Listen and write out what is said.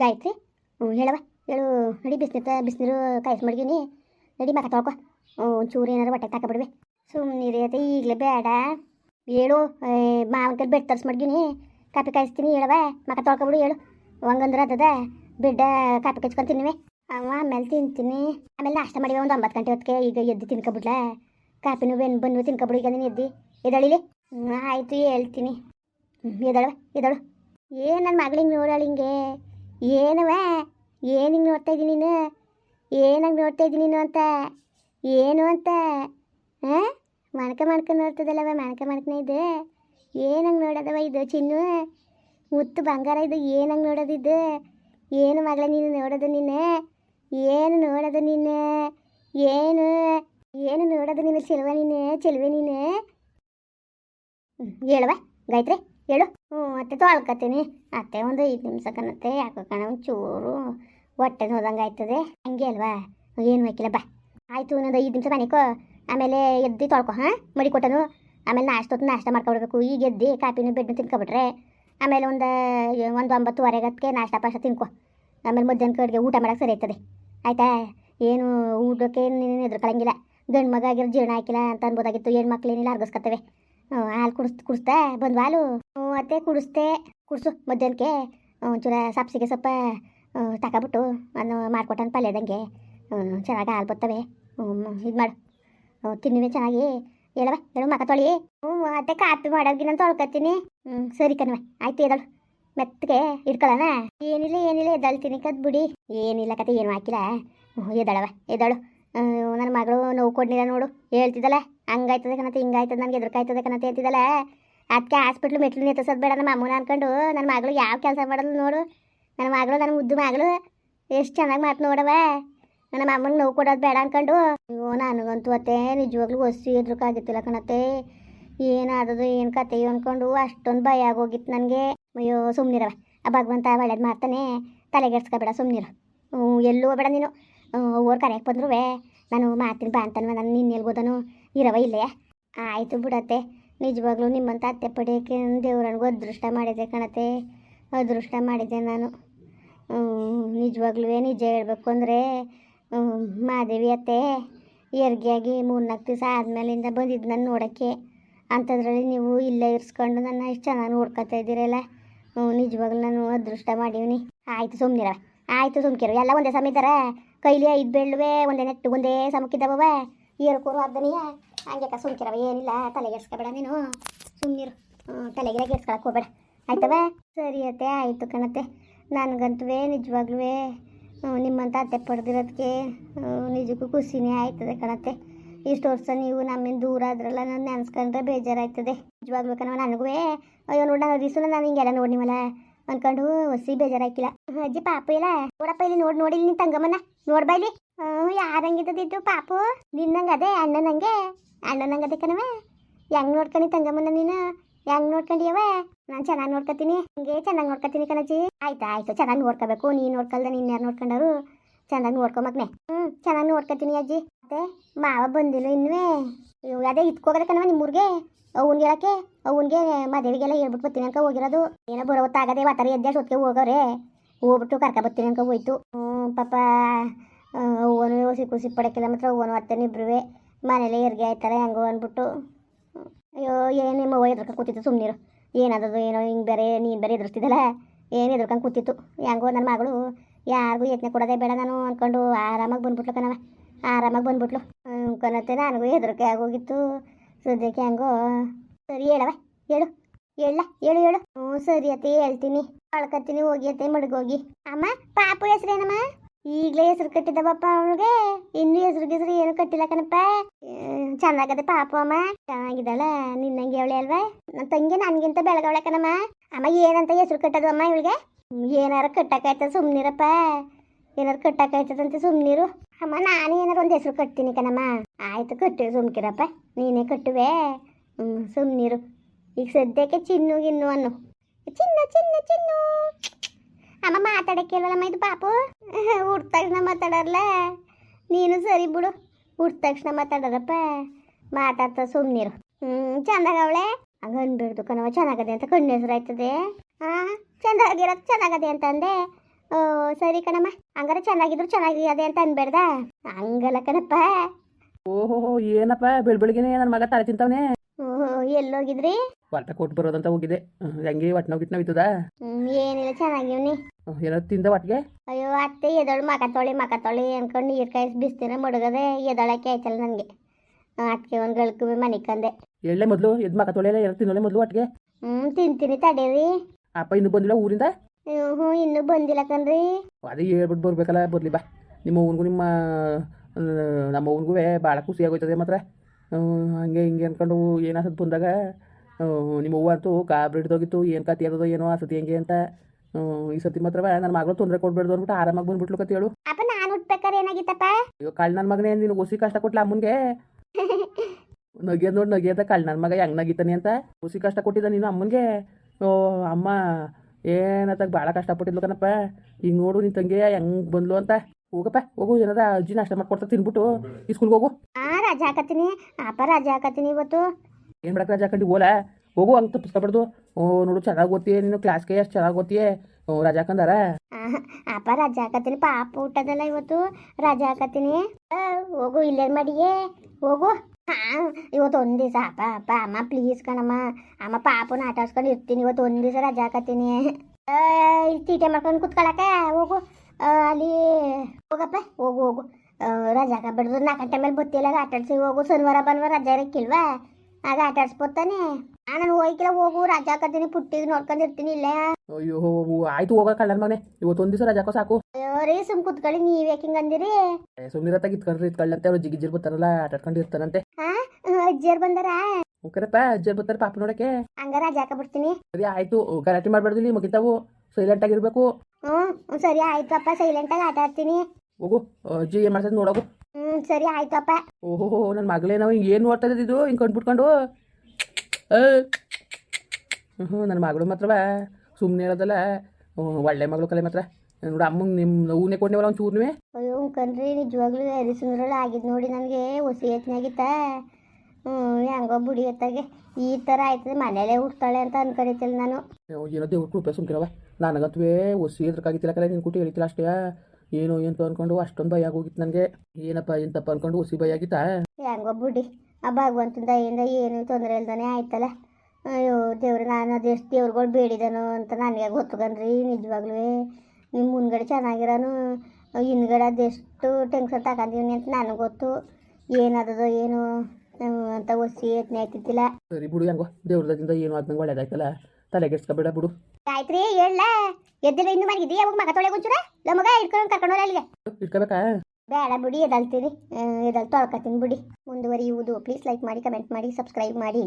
ಗಾಯತ್ರಿ? ಹ್ಞೂ ಹೇಳವ ಹೇಳು ನಡಿ ಬಿಸಿನೀರು ಬಿಸಿನೀರು ಕಾಯಿಸಿ ಮಡಗಿನಿ. ನಡಿ ಮಾಕ ತೊಳ್ಕೊ. ಒಂಚೂರು ಏನಾರು ಹೊಟ್ಟೆ ತಾಕಬಿಡ್ವಿ ಸುಮ್ಮನೆ ಅದೇ ಈಗಲೇ ಬೇಡ. ಹೇಳು ಮಾವನ ಬೆಡ್ ತರ್ಸಿ ಮಡಗಿನಿ. ಕಾಪಿ ಕಾಯಿಸ್ತೀನಿ ಹೇಳವ ಮಕ ತೊಳ್ಕೊಬಿಡು ಹೇಳು. ಹಂಗಂದ್ರೆ ಅದ ಬಿಡ್ಡ ಕಾಪಿ ಕಚ್ಕೊಂತೀನಿವೆ ಅವ ಆಮೇಲೆ ತಿಂತೀನಿ. ಆಮೇಲೆ ನಾಷ್ಟ ಮಾಡಿವೆ ಒಂದು ಒಂಬತ್ತು ಗಂಟೆ ಹೊತ್ತಿಗೆ ಈಗ ಎದ್ದು ತಿನ್ಕೊಬಿಡ್ಲ. ಕಾಪಿನೂ ಬೆನ್ ಬಂದು ತಿನ್ಕೊಬಿಡು, ಈಗ ನೀನು ಎದ್ದು. ಎದಳಿಲಿ? ಆಯಿತು, ಹೇಳ್ತೀನಿ. ಹ್ಞೂ ಎದಳವ ಎದಳು. ಏನು ನನ್ನ ಮಗಳಿಗೆ ನೋಡಾಳ ಏನವ ಏನು ನೋಡ್ತಾ ಇದ್ದೀನಿ ನೀನು? ಏನಂಗೆ ನೋಡ್ತಾ ಇದ್ದೀನಿ ನೀನು ಅಂತ? ಏನು ಅಂತ? ಹಾಂ ಮಣಕ ಮಣಕ ನೋಡ್ತದಲ್ಲವ, ಮಣಕ ಮಣಕನೇ ಇದು. ಏನಂಗೆ ನೋಡೋದವ ಇದು ಚಿನ್ನು? ಮುತ್ತು ಬಂಗಾರ ಇದು ಏನಂಗೆ ನೋಡೋದಿದ್ದು ಏನು ಮಗಳ ನೀನು ನೋಡೋದು ನೀನು? ಏನು ನೋಡೋದು ನೀನು? ಏನು? ಏನು ನೋಡೋದು ನೀನು, ಚೆಲುವ ನೀನು, ಚೆಲುವೆ ನೀನು? ಹೇಳುವ, ಗಾಯತ್ರಿ, ಹೇಳು. ಹ್ಞೂ, ಅತ್ತೆ ತೊಳ್ಕತ್ತೀನಿ ಅತ್ತೆ ಒಂದು ಐದು ನಿಮಿಷ ಕಣತ್ತೆ. ಯಾಕೋ ಕಣ ಒಂಚೂರು ಹೊಟ್ಟೆ ಹೋದಂಗೆ ಆಯ್ತದೆ. ಹಂಗೆ ಅಲ್ವಾ? ಏನು ಹಾಕಿಲ್ಲ ಬಾ. ಆಯಿತು, ಇನ್ನೊಂದು ಐದು ನಿಮಿಷ ಮನೆಕೋ. ಆಮೇಲೆ ಎದ್ದು ತೊಳ್ಕೊ, ಹಾಂ? ಮಡಿ ಕೊಟ್ಟನು. ಆಮೇಲೆ ನಾಷ್ಟ ನಾಷ್ಟ ಮಾಡ್ಕೊಬಿಡ್ಬೇಕು ಈಗ ಎದ್ದು ಕಾಪಿನೂ ಬೆಡ್ನು ತಿನ್ಕೊಬಿಟ್ರೆ. ಆಮೇಲೆ ಒಂದು ಒಂದು ಒಂಬತ್ತುವರೆಗಕ್ಕೆ ನಾಷ್ಟ ಪಾಷ್ಟ ತಿನ್ಕೊ. ಆಮೇಲೆ ಮಧ್ಯಾಹ್ನ ಕಡೆಗೆ ಊಟ ಮಾಡೋಕೆ ಸರಿ ಆಯ್ತದೆ. ಆಯಿತಾ? ಏನು ಊಟಕ್ಕೆ ನೀನು ಎದುರ್ಕೊಳ್ಳಂಗಿಲ್ಲ ಗಂಡು ಮಗ ಆಗಿರೋ ಜೀರ್ಣ ಹಾಕಿಲ್ಲ ಅಂತ ಅನ್ಬೋದಾಗಿತ್ತು. ಹೆಣ್ಮಕ್ಳು ಏನಿಲ್ಲ ಅರ್ಗಿಸ್ಕೊತವೆ ಹ್ಞೂ ಹಾಲು ಕುಡಿಸ್ ಕುಡಿಸ್ತಾ ಬಂದು ಹ್ಞೂ, ಅತ್ತೆ ಕುಡಿಸ್ದೆ ಕುಡಿಸು, ಮಧ್ಯಾಹ್ನಕ್ಕೆ. ಒಂಚೂರ ಸಪ್ಸಿಗೆ ಸ್ವಲ್ಪ ತಗೊಬಿಟ್ಟು ನಾನು ಮಾಡ್ಕೊಟ್ಟನ ಪಲ್ಯದಂಗೆ. ಚೆನ್ನಾಗಿ ಹಾಲು ಬರ್ತವೆ ಇದು ಮಾಡು. ತಿನ್ನುವೆ ಚೆನ್ನಾಗಿ. ಹೇಳವ ಹೇಳು, ಮಕ ತೊಳಿ. ಹ್ಞೂ, ಅತ್ತೆ ಕಾಪಿ ಮಾಡೋಗಿ ನಾನು ತೊಳ್ಕೊತೀನಿ. ಹ್ಞೂ, ಸರಿ ಕಣ್ವೆ ಆಯ್ತು, ಎದಳು. ಮೆತ್ತಗೆ ಇಟ್ಕೊಳ್ಳೋಣ ಏನಿಲ್ಲ ಏನಿಲ್ಲ ಎದ್ದಾಳ್ತೀನಿ ಕದ್ ಬಿಡಿ. ಏನಿಲ್ಲ ಕತೆ, ಏನು ಹಾಕಿಲ್ಲ. ಎದಳವ ಎದಳು. ನನ್ನ ಮಗಳು ನೋವು ಕೊಡ್ಲಿಲ್ಲ ನೋಡು, ಹೇಳ್ತಿದ್ದಲ್ಲ. ಹಂಗಾಯ್ತದೆ ಕಣತೆ, ಹಿಂಗಾಯ್ತದೆ ನನಗೆ ಎದುರ್ಕಾಯ್ತದೆ ಕಣತೆ ಅಂತಿದ್ದಲ್ಲ ಅದಕ್ಕೆ ಹಾಸ್ಪಿಟ್ಲು ಮೆಟ್ಲು ನೆತ್ತಸೋದು ಬೇಡ ನಮ್ಮ ಅಮ್ಮನ ಅನ್ಕೊಂಡು ನನ್ನ ಮಗಳು ಯಾವ ಕೆಲಸ ಮಾಡಲ್ಲ ನೋಡು. ನನ್ನ ಮಗಳು ನನ್ನ ಮುದ್ದು ಮಗಳು ಎಷ್ಟು ಚೆನ್ನಾಗಿ ಮಾತು ನೋಡವ ನನ್ನ ಅಮ್ಮನ ನೋವು ಕೊಡೋದು ಬೇಡ ಅನ್ಕೊಂಡು. ಅಯ್ಯೋ, ನನಗಂತೂ ಅತ್ತೆ ನಿಜವಾಗ್ಲೂ ಹೊಸು ಎದುರುಕಾಗಿತ್ತಿಲ್ಲ ಕಣತೆ. ಏನಾದದು, ಏನು ಕತೆಯೋ ಅನ್ಕೊಂಡು ಅಷ್ಟೊಂದು ಭಯ ಆಗೋಗಿತ್ತು ನನಗೆ. ಅಯ್ಯೋ ಸುಮ್ಮನಿರವ ಆ ಭಗವಂತ ಒಳ್ಳೇದು ಮಾಡ್ತಾನೆ. ತಲೆಗೆಡ್ಸ್ಕೊಬೇಡ ಸುಮ್ಮನಿರು ಹ್ಞೂ ಎಲ್ಲೂ ಬೇಡ ನೀನು. ಓರ್ ಕರೆಯಕ್ಕೆ ಬಂದ್ರು ನಾನು ಮಾತಿನ ಬಾ ನಾನು ನಿನ್ನ ಹೇಳ್ಬೋದನು ಇರವ ಇಲ್ಲೇ? ಆಯಿತು ಬಿಡತ್ತೆ. ನಿಜವಾಗ್ಲೂ ನಿಮ್ಮಂತ ಅತ್ತೆ ಪಡೆಯೋಕ್ಕೆ ದೇವ್ರನಿಗೂ ಅದೃಷ್ಟ ಮಾಡಿದೆ ಕಣತೆ. ಅದೃಷ್ಟ ಮಾಡಿದೆ ನಾನು. ನಿಜವಾಗ್ಲೂ ನಿಜ ಹೇಳ್ಬೇಕು ಅಂದರೆ ಮಾದೇವಿ ಅತ್ತೆ ಹೆರ್ಗೆಯಾಗಿ ಮೂರ್ನಾಲ್ಕು ದಿವಸ ಆದಮೇಲಿಂದ ಬಂದಿದ್ದು ನಾನು ನೋಡೋಕ್ಕೆ. ಅಂಥದ್ರಲ್ಲಿ ನೀವು ಇಲ್ಲೇ ಇರಿಸ್ಕೊಂಡು ನನ್ನ ಇಷ್ಟು ಚೆನ್ನಾಗಿ ನೋಡ್ಕೊತಾ ಇದ್ದೀರಲ್ಲ? ನಿಜವಾಗ್ಲೂ ನಾನು ಅದೃಷ್ಟ ಮಾಡೀವಿ ಆಯಿತು ಸುಮ್ಮನಿರ ಆಯಿತು ಸುಮ್ಕಿರು. ಎಲ್ಲ ಒಂದೇ ಸಮ ಕೈಲಿ ಐದು ಬೆಳ್ಳುವೆ ಒಂದೇ ನೆಟ್ಟು, ಒಂದೇ ಸಮಕ್ಕಿದ್ದಾವ ಏರ್ಕೂರು ಅದನ್ನೇ ಹಂಗೆ ಸುಮ್ಕಿರವ, ಏನಿಲ್ಲ ತಲೆಗೆಡ್ಸ್ಕೊಬೇಡ ನೀನು. ಸುಮ್ಮನಿರು ತಲೆಗೆ ಗೆಡ್ಸ್ಕೊಳಕ್ಕೆ ಹೋಗ್ಬೇಡ. ಆಯ್ತವ? ಸರಿ ಅತ್ತೆ, ಆಯಿತು ಕಣತ್ತೆ. ನನಗಂತೂ ನಿಜವಾಗ್ಲೂ ನಿಮ್ಮಂತ ಅತ್ತೆ ಪಡೆದಿರೋದಕ್ಕೆ ನಿಜಕ್ಕೂ ಖುಷಿನೇ ಆಯ್ತದೆ ಕಣತ್ತೆ. ಇಷ್ಟು ವರ್ಷ ನೀವು ನಮ್ಮಿಂದ ದೂರ ಆದ್ರಲ್ಲ, ನಾನು ನೆನ್ಸ್ಕೊಂಡ್ರೆ ಬೇಜಾರಾಯ್ತದೆ. ನಿಜವಾಗ್ಲೂ ಕಣವ ನನಗೂ ಅಯ್ಯೋ, ನೋಡಿ ನಾನು ದಿವಸ ನಾನು ಹಿಂಗೆಲ್ಲ ನೋಡಿ ನಿಮ್ಮಲ್ಲ ಅನ್ಕೊಂಡು ಹೊಸಿ ಬೇಜಾರಾಕಿಲ್ಲ. ಅಜ್ಜಿ ಪಾಪು ಇಲ್ಲ? ನೋಡಪ್ಪ, ಇಲ್ಲಿ ನೋಡಿ ನೋಡಿ ನಿನ್ ತಂಗಮ್ಮನ. ನೋಡ್ಬಾ ಇಲ್ಲಿ. ಹ್ಞೂ ಯಾರಂಗಿದ್ದದಿದ್ದು ಪಾಪು? ನಿನ್ನಂಗೆ ಅದೇ, ಅಣ್ಣನಂಗೆ. ಅಣ್ಣನಂಗೆ ಅದೇ ಕಣವ ಹೆಂಗ್ ನೋಡ್ಕೊಂಡಿ ತಂಗಮ್ಮನ ನೀನು? ಹೆಂಗ್ ನೋಡ್ಕೊಂಡಿಯವ ನಾನು ಚೆನ್ನಾಗಿ ನೋಡ್ಕೊತೀನಿ. ಹಂಗೆ ಚೆನ್ನಾಗಿ ನೋಡ್ಕೊತೀನಿ ಕಣಜ್ಜಿ. ಆಯ್ತಾ, ಆಯ್ತು, ಚೆನ್ನಾಗಿ ನೋಡ್ಕೋಬೇಕು. ನೀನು ನೋಡ್ಕಲ್ದ ನೀನು ಯಾರು ನೋಡ್ಕೊಂಡರು ಚೆನ್ನಾಗಿ ನೋಡ್ಕೊ ಹ್ಮ್ ಹ್ಞೂ ಚೆನ್ನಾಗಿ ನೋಡ್ಕೊತೀನಿ ಅಜ್ಜಿ. ಮತ್ತೆ ಮಾವ ಬಂದಿಲ್ಲ ಇನ್ವೇ ಅದೇ ಇತ್ಕೋಗದ ಕಣವ ನಿಮ್ಮೂರಿಗೆ ಅವ್ನಿಗೆ ಹೇಳಕ್ಕೆ, ಅವ್ನಿಗೆ ಮದುವೆಗೆಲ್ಲ ಹೇಳ್ಬಿಟ್ಟು ಬರ್ತೀನಿ ಅನ್ಕ ಹೋಗಿರೋದು. ಏನೋ ಬರೋ ಹೊತ್ತಾಗದೆ ವಾತಾರ ಎದ್ದೆ ಹೊತ್ತಿಗೆ ಹೋಗೋರೆ ಹೋಗ್ಬಿಟ್ಟು ಕರ್ಕ ಬರ್ತೀನಿ ಅಂಕ ಹೋಯ್ತು. ಪಾಪ ಅವನು ಸಿಕ್ಕು ಪಡಕಿಲ್ಲ ಮಾತ್ರ, ಅವನು ಅತ್ತನ ಇಬ್ರುವೆ. ಮನೇಲೆ ಎರ್ಗೆ ಆಯ್ತಾರೆ ಹೆಂಗೋ ಅಂದ್ಬಿಟ್ಟು ಅಯ್ಯೋ, ಏನು ನಿಮ್ಮ ಅವ್ವ ಎದ್ರಕ ಕೂತಿತ್ತು ಸುಮ್ಮನಿರು ಏನಾದದು ಏನೋ ಹಿಂಗೆ ಬೇರೆ, ನೀನು ಬೇರೆ ಎದುರಿಸ್ತಿದ್ದಲ್ಲ ಏನು ಎದ್ರಕಂಗೆ ಕೂತಿತ್ತು? ಹೆಂಗೋ ನನ್ನ ಮಗಳು ಯಾರಿಗೂ ಯತ್ನೆ ಕೊಡೋದೇ ಬೇಡ ನಾನು ಅಂದ್ಕೊಂಡು ಆರಾಮಾಗಿ ಬಂದ್ಬಿಟ್ಲಕ್ಕನವ ಕಣವ ಆರಾಮಾಗಿ ಬಂದ್ಬಿಟ್ಲು. ಕನತ್ತೆ ನನಗೂ ಹೆದರಿಕೆ ಆಗೋಗಿತ್ತು. ಸದ್ಯಕ್ಕೆ ಹೆಂಗೋ, ಸರಿ ಹೇಳವ ಹೇಳು, ಹೇಳ, ಹೇಳು ಹೇಳು. ಹ್ಞೂ, ಸರಿ ಅತ್ತೆ, ಹೇಳ್ತೀನಿ. ಅಳ್ಕತ್ತೀನಿ, ಹೋಗಿ ಅತ್ತೆ, ಮಡಗೋಗಿ. ಅಮ್ಮ, ಪಾಪು ಹೆಸ್ರೇನಮ್ಮ? ಈಗಲೇ ಹೆಸರು ಕಟ್ಟಿದ್ದವಪ್ಪ ಅವಳಿಗೆ. ಇನ್ನೂ ಹೆಸರು ಗಿಸ್ರು ಏನು ಕಟ್ಟಿಲ್ಲ ಕಣಪ್ಪ. ಚೆನ್ನಾಗದೆ ಪಾಪ ಅಮ್ಮ. ಚೆನ್ನಾಗಿದ್ದಾಳ, ನಿನ್ನಂಗೆ ಅವಳೆ ಅಲ್ವಾ? ನನ್ನ ತಂಗಿ ನನಗಿಂತ ಬೆಳಗವಳೆ ಕಣಮ್ಮ. ಅಮ್ಮ ಏನಂತ ಹೆಸರು ಕಟ್ಟದು ಅಮ್ಮ ಇವಳಿಗೆ? ಏನಾರ ಕಟ್ಟಕ್ಕಾಯ್ತದ ಸುಮ್ಮನಿರಪ್ಪ ಏನಾರು ಕಟ್ಟಕ್ಕಾಯ್ತದಂತೆ ಸುಮ್ನಿರು. ಅಮ್ಮ, ನಾನು ಏನಾರು ಒಂದು ಹೆಸರು ಕಟ್ತೀನಿ ಕಣಮ್ಮ. ಆಯ್ತು ಕಟ್ಟು ಸುಮ್ಕಿರಪ್ಪ. ನೀನೇ ಕಟ್ಟುವೆ. ಹ್ಞೂ ಸುಮ್ಮನಿರು ಈಗ ಸದ್ಯಕ್ಕೆ ಚಿನ್ನು, ಗಿನ್ನು ಅನ್ನು. ಚಿನ್ನ, ಚಿನ್ನು ಚಿನ್ನು. ಅಮ್ಮ, ಮಾತಾಡಕ್ಕಿಲ್ವಲ್ಲಮ್ಮ ಇದು ಪಾಪು? ಹುಟ್ಟ ತಕ್ಷಣ ಮಾತಾಡಲ್ಲ ನೀನು ಸರಿ ಬಿಡು. ಹುಟ್ಟ ತಕ್ಷಣ ಮಾತಾಡರಪ್ಪ. ಮಾತಾಡ್ತಾ ಸುಮ್ನಿರು. ಹ್ಞೂ ಚಂದಾಗ ಅವಳೆ? ಹಂಗೆ ಅನ್ಬಿಡ್ದು ಕಣವ ಚೆನ್ನಾಗದೆ ಅಂತ ಕಣ್ಣು ಹೆಸರು ಆಯ್ತದೆ ಹಾಂ ಚಂದಾಗಿರೋದು ಚೆನ್ನಾಗದೆ ಅಂತ ಅಂದೆ. ಸರಿ ಕಣಮ್ಮ. ಹಂಗಾರೆ ಚೆನ್ನಾಗಿದ್ರು ಚೆನ್ನಾಗಿ ಅದೇ ಅಂತ ಅನ್ಬೇಡ್ದ? ಹಂಗಲ್ಲ ಕಣಪ್ಪ. ಓಹೋ ಏನಪ್ಪ? ಬೆಳ್ ಬೆಳಗ್ಗೆನೆ ನನ್ನ ಮಗ ತಲೆ ತಿಂತಾವನೆ. ಓಹೋ ಎಲ್ಲೋಗಿದ್ರಿ? ಹೊರಟ ಕೊಟ್ಟು ಬರೋದಂತ ಹೋಗಿದ್ದೆ ಹ್ಮ್, ಹೆಂಗೆ ಹೊಟ್ಟೆ ನೋವು ಗಿಟ್ನೋ ಇದ್ದದ? ಹ್ಮ್, ಏನಿಲ್ಲ ಚೆನ್ನಾಗಿವ್ನಿ. ಏನೋ ತಿಂದ ಒಟ್ಟಿಗೆ ಅಯ್ಯೋ ಅತ್ತೆ ಎದಳು ಮಕ ತೊಳಿ ಮಕ ತೊಳಿ ಅನ್ಕೊಂಡು ನೀರು ಕಾಯಿಸಿ ಬಿಸ್ತೀರ ಮಡಗದೆ ಎದಳಕ್ಕೆ ಆಯ್ತಲ್ಲ ನನಗೆ ಅದಕ್ಕೆ ಒಂದು ಗಳಿಗೆ ಮನೆ ಕಂದೆ. ಎಳ್ಳೆ ಮೊದಲು ಎದ್ ಮಕ ತೊಳೆಯಲ್ಲ ಏನೋ ತಿನ್ನೋಳೆ ಮೊದಲು ಹೊಟ್ಟಿಗೆ ಹ್ಞೂ ತಿಂತೀನಿ ತಡೀರಿ. ಅಪ್ಪ ಇನ್ನೂ ಬಂದಿಲ್ಲ ಊರಿಂದ? ಹ್ಞೂ ಇನ್ನೂ ಬಂದಿಲ್ಲ ಕಣ್ರಿ. ಅದೇ ಹೇಳ್ಬಿಟ್ಟು ಬರ್ಬೇಕಲ್ಲ ಬರ್ಲಿ ಬಾ. ನಿಮ್ಮ ಅವ್ವನ್ಗೂ ನಿಮ್ಮ ನಮ್ಮ ಅವ್ವನ್ಗೂ ಭಾಳ ಖುಷಿ ಆಗೋಯ್ತದೆ ಮಾತ್ರ. ಹಂಗೆ ಹಿಂಗೆ ಅನ್ಕೊಂಡು ಏನಾಸತ್ ಬಂದಾಗ ನಿಮ್ಮ ಅವ್ವ ಅಂತೂ ಗಾಬರಿ ಹಿಡ್ದೋಗಿತ್ತು ಏನು ಕತಿ ಅದೋ ಏನೋ ಆಸತಿ ಸತಿ ಹೆಂಗೆ ಅಂತ. ಈ ಸತಿ ಮಾತ್ರ ನನ್ನ ಮಗಳು ತೊಂದರೆ ಕೊಡ್ಬೇಡ್ದು ಅಂದ್ಬಿಟ್ಟು ಆರಾಮಾಗಿ ಬಂದ್ಬಿಟ್ಲು ಕತಿ ಹೇಳು. ಅಪ್ಪ ನಾನು ಹುಟ್ಟಬೇಕಾದ್ರೆ ಏನಾಗಿತ್ತಪ್ಪ? ಅಯ್ಯೋ ಕಳ್ ನನ್ನ ಮಗನೇ ನೀನು ಹುಸಿ ಕಷ್ಟ ಕೊಟ್ಲ ಅಮ್ಮನಿಗೆ? ನಗಿಯೋದು ನೋಡಿ ನಗಿಯದ ಕಳ್ ನನ್ನ ಮಗ ಹೆಂಗೆ ನಗಿತಾನೆ ಅಂತ. ಹುಸಿ ಕಷ್ಟ ಕೊಟ್ಟಿದ್ದ ನೀನು ಅಮ್ಮನಿಗೆ? ಓ ಅಮ್ಮ ಏನತ್ತಾಗ ಭಾಳ ಕಷ್ಟಪಟ್ಟಿದ್ಲು ಕಣಪ್ಪ. ಈಗ ನೋಡು ನಿನ್ನ ತಂಗಿ ಹೆಂಗ್ ಬಂದ್ಲು ಅಂತ. ಹೋಗಪ್ಪ ಹೋಗು ಏನಾರ ಅಜ್ಜಿ ನಾಷ್ಟ ಮಾಡ್ಕೊಡ್ತಾ ತಿನ್ಬಿಟ್ಟು ಈ ಸ್ಕೂಲ್ಗೆ ಹೋಗು. ಆ ರಜಾ ಹಾಕತ್ತೀನಿ. ಅಪ್ಪ ರಜಾ ಹಾಕತ್ತೀನಿ ಇವತ್ತು. ಏನು ಮಾಡಕ್ಕೆ ರಜಾ ಹಾಕೊಂಡು ಹೋಲ ಹೋಗು ಹಂಗೆ ತಪ್ಪಿಸ್ಕೊಬಾರ್ದು. ಓ ನೋಡು ಚೆನ್ನಾಗಿ ಓದ್ತೀಯ ನೀನು ಕ್ಲಾಸ್ಗೆ ಎಷ್ಟು ಚೆನ್ನಾಗಿ ಓದ್ತೀಯ? ಓ ರಜಾ ಹಾಕಂದಾರ? ಅಪ್ಪ ರಜಾ ಹಾಕತ್ತೀನಿ. ಪಾಪ ಊಟದಲ್ಲ ಇವತ್ತು. ರಜಾ ಹಾಕತ್ತೀನಿ. ಹೋಗು ಇಲ್ಲೇನು ಮಾಡಿಯೇ? ಹೋಗು. ಇವತ್ತು ಒಂದು ದಿವಸ ಅಪ್ಪ ಅಪ್ಪ, ಅಮ್ಮ ಪ್ಲೀಸ್ ಕಣಮ್ಮ. ಅಮ್ಮ ಪಾಪನ ಆಟ ಇರ್ತೀನಿ ಇವತ್ತು ಒಂದು ದಿವಸ ರಜಾ ಹಾಕತ್ತೀನಿ. ಇಲ್ಲಿ ತೀಟೆ ಮಾಡ್ಕೊಂಡು ಕುತ್ಕೊಳಕ? ಹೋಗು. ಅಲ್ಲಿ ಹೋಗಪ್ಪ, ಹೋಗು ಹೋಗು. ರಜಾ ಹಾಕಬಿಡ್ದು ನಾಲ್ಕು ಗಂಟೆ ಮೇಲೆ ಬತ್ತಿಲ್ಲ ಆಟ ಹೋಗು. ಶನಿವಾರ, ಭಾನುವಾರ ರಜಾ ಇರಕ್ಕಿಲ್ವಾ ಆಗ ಆಟ ಆಡ್ಸ್ಬೋತಾನೆ ನಾನು ಹೋಯ್ಕಿಲ್ಲ ಹೋಗು. ರಜಾ ಹಾಕತ್ತೀನಿ ಪುಟ್ಟಿಗೆ ನೋಡ್ಕೊಂಡಿರ್ತೀನಿ ಇಲ್ಲೇ. ಅಯ್ಯೋ ಆಯ್ತು ಹೋಗೋ ಕಳ್ಳನ ಮನೆ ಇವತ್ತು ಒಂದ್ ದಿವಸ ರಜಾಕೋ ಸಾಕು ಅಯ್ಯೋ ರೀ ಸುಮ್ ಕುತ್ಕೊಳ್ಳಿ ನೀವ್ ಯಾಕಿಂಗ್ ಅಂದಿರಿ? ಅಂದಿರಿ ತಗ ಇತ್ಕೊಂಡ್ರಿ ಇತ್ಕೊಳ್ಳಂತೆ ಅವ್ರು ಜಿಗಿಜಿರ್ ಬರ್ತಾರಲ್ಲ ಆಟಾಡ್ಕೊಂಡಿರ್ತಾರಂತೆ ಇರ್ತಾರಂತೆ ಹಾ ಅಜ್ಜಿಯರ್ ಬಂದಾರ? ಅಜ್ಜಿಯರ್ ಬರ್ತಾರೆ ಪಾಪ ನೋಡಕ್ಕೆ. ಹಂಗ ರಜಾ ಹಾಕಬಿಡ್ತೀನಿ ಸರಿ ಆಯ್ತು. ಗಲಾಟೆ ಮಾಡ್ಬಾರ್ದು ಇಲ್ಲಿ ಮುಗಿತಾವು ಸೈಲೆಂಟ್ ಆಗಿರ್ಬೇಕು ಹ್ಮ್ ಸರಿ ಆಯ್ತು ಅಪ್ಪ. ಸೈಲೆಂಟ್ ಆಗಿ ಆಟ ಆಡ್ತೀನಿ. ಹೋಗು. ಅಜ್ಜಿ ಏನ್ ಮಾಡ್ತದೆ ನೋಡೋಗು. ಹ್ಮ್ ಸರಿ ಆಯ್ತು ಅಪ್ಪ. ಓಹೋ ನನ್ನ ಮಗಳೇ ನಾವು ಏನು ಇದ್ದಿದ್ದು ಇದು ಬಿಟ್ಕೊಂಡು ಕಂಡ್ಬಿಟ್ಕೊಂಡು ಹ್ಞೂ ನನ್ನ ಮಗಳು ಮಾತ್ರವ. ಸುಮ್ಮನೆ ಹೇಳೋದಲ್ಲ ಒಳ್ಳೆ ಮಗಳು ಕಲೆ ಮಾತ್ರ. ನೋಡಿ ಅಮ್ಮಂಗೆ ನಿಮ್ಮ ನೋವನ್ನೇ ಕೊಡ್ನೇವಲ್ಲ ಒಂದು ಚೂರ್ನೇ ಅಯ್ಯೋ ಕಣ್ರಿ ನಿಜವಾಗ್ಲೂ ಹರಿಸುಂದ್ರಲ್ಲ ಆಗಿದ್ ನೋಡಿ ನನಗೆ ಹೊಸಿ ಯತ್ನಾಗಿತ್ತ ಹ್ಞೂ ಹೆಂಗೋ ಬುಡಿ ಎತ್ತಾಗೆ. ಈ ಥರ ಆಯ್ತದೆ ಮನೇಲೇ ಹುಡ್ತಾಳೆ ಅಂತ ಅನ್ಕೊಂಡಿದ್ದಿಲ್ಲ ನಾನು. ಏನೋ ದೇವ್ರ ಕೃಪೆ ಸುಮ್ಕಿರವ ನನಗಂತೂ ಒಸಿ ಎದ್ರಕ್ಕಾಗಿತ್ತಿಲ್ಲ ಕಲೆ ನಿನ್ ಕೂಟಿ ಹೇಳಿತಿಲ್ಲ ಅಷ್ಟೇ. ಏನೋ ಏನು ಅನ್ಕೊಂಡು ಅಷ್ಟೊಂದು ಭಯ ಆಗೋಗಿತ್ತು ನನಗೆ. ಏನಪ್ಪ ಎಂತಪ್ಪ ಅನ್ಕೊಂಡು ಒಸಿ ಭಯ ಆಗಿತ್ತಾ? ಹೆಂಗೋ ಬುಡಿ. ಆ ಭಗವಂತನ ದಯಿಂದ ಏನು ತೊಂದರೆ ಇಲ್ದಾನೆ ಆಯ್ತಲ್ಲ? ಅಯ್ಯೋ ದೇವ್ರು ನಾನು ಅದೆಷ್ಟು ದೇವ್ರುಗಳು ಬೇಡಿದನು ಅಂತ ನನಗೆ ಗೊತ್ತುಗನ್ರಿ ನಿಜವಾಗ್ಲೂ ನಿಮ್ಮ ಮುಂದ್ಗಡೆ ಚೆನ್ನಾಗಿರೋನು ಹಿಂದ್ಗಡೆ ಅದೆಷ್ಟು ಟೆನ್ಷನ್ ತಗೊಂಡಿವ್ನಿ ಅಂತ ನನಗೆ ಗೊತ್ತು. ಏನದದೋ ಏನು ಅಂತ ಒಸಿ ಯತ್ನೆ ಆಯ್ತಿದ್ದಿಲ್ಲ ಸರಿ ಬಿಡು ಹೆಂಗೋ ದೇವ್ರದಿಂದ ಏನು ಆದ್ಮೇಲೆ ಒಳ್ಳೇದಾಯ್ತಲ್ಲ? ತಲೆಗೆಡ್ಸ್ಕೊಬೇಡ ಬಿಡು. ಆಯ್ತ್ರಿ ಹೇಳ ಎದ್ದಿಲ್ಲ ಇನ್ನು ಮಲಗಿದ್ದಿ? ಯಾವಾಗ ಮಗ ತೊಳೆ ಗುಂಚುರ ಮಗ ಇಟ್ಕೊಂಡು ಕರ್ಕೊಂಡು ಅಲ್ಲಿಗೆ. ಇಟ್ಕೋಬೇಕಾ? ಬೇಡ ಬಿಡಿ ಎದಲ್ತೀರಿ? ಎದಲ್ ತೊಳ್ಕೊತೀನಿ ಬಿಡಿ. ಮುಂದುವರಿಯುವುದು. ಪ್ಲೀಸ್ ಲೈಕ್ ಮಾಡಿ ಕಮೆಂಟ್ ಮಾಡಿ ಸಬ್ಸ್ಕ್ರೈಬ್ ಮಾಡಿ.